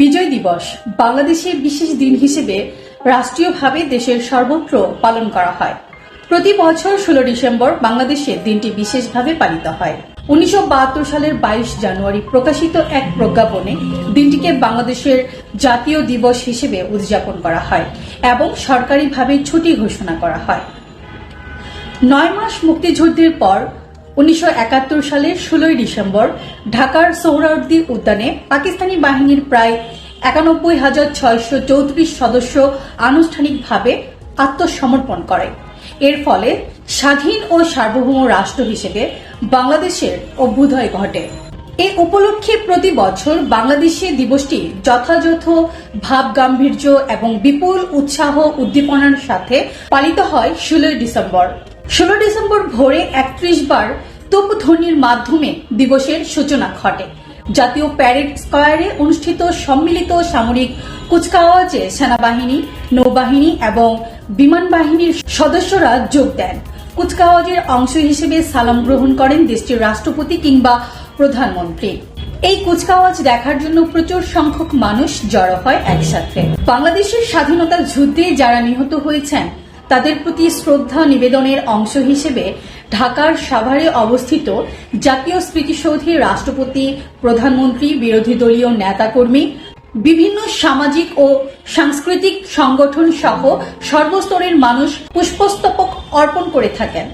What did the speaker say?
বিজয় দিবস বাংলাদেশের বিশেষ দিন হিসেবে রাষ্ট্রীয়ভাবে দেশের সর্বত্র পালন করা হয়। প্রতি বছর ষোলো ডিসেম্বর বাংলাদেশে দিনটি বিশেষভাবে পালিত হয়। উনিশশো বাহাত্তর সালের বাইশ জানুয়ারি প্রকাশিত এক প্রজ্ঞাপনে দিনটিকে বাংলাদেশের জাতীয় দিবস হিসেবে উদযাপন করা হয় এবং সরকারিভাবে ছুটি ঘোষণা করা হয়। নয় মাস মুক্তিযুদ্ধের পর উনিশশো একাত্তর সালের ষোলোই ডিসেম্বর, ঢাকার সোহরাওয়ার্দী উদ্যানে পাকিস্তানি বাহিনীর প্রায় একানব্বই হাজার ছয়শো চৌত্রিশ সদস্য আনুষ্ঠানিকভাবে আত্মসমর্পণ করে। এর ফলে স্বাধীন ও সার্বভৌম রাষ্ট্র হিসেবে বাংলাদেশের অভ্যুদয় ঘটে। এ উপলক্ষে প্রতি বছর বাংলাদেশে দিবসটি যথাযথ ভাব গাম্ভীর্য এবং বিপুল উৎসাহ উদ্দীপনার সাথে পালিত হয় ষোলোই ডিসেম্বর। ষোলো ডিসেম্বর ভোরে একত্রিশ বার তোপধ্বনির মাধ্যমে দিবসের সূচনা ঘটে। জাতীয় প্যারেড স্কয়ারে অনুষ্ঠিত সম্মিলিত সামরিক কুচকাওয়াজে সেনাবাহিনী, নৌবাহিনী এবং বিমান বাহিনীর সদস্যরা যোগ দেন। কুচকাওয়াজের অংশ হিসেবে সালাম গ্রহণ করেন দেশটির রাষ্ট্রপতি কিংবা প্রধানমন্ত্রী। এই কুচকাওয়াজ দেখার জন্য প্রচুর সংখ্যক মানুষ জড়ো হয় একসাথে। বাংলাদেশের স্বাধীনতা যুদ্ধে যারা নিহত হয়েছেন তাদের প্রতি শ্রদ্ধা নিবেদনের অংশ হিসেবে ঢাকার সাভারে অবস্থিত জাতীয় স্মৃতিসৌধে রাষ্ট্রপতি, প্রধানমন্ত্রী, বিরোধী দলীয় নেতাকর্মী, বিভিন্ন সামাজিক ও সাংস্কৃতিক সংগঠন সহ সর্বস্তরের মানুষ পুষ্পস্তবক অর্পণ করে থাকেন।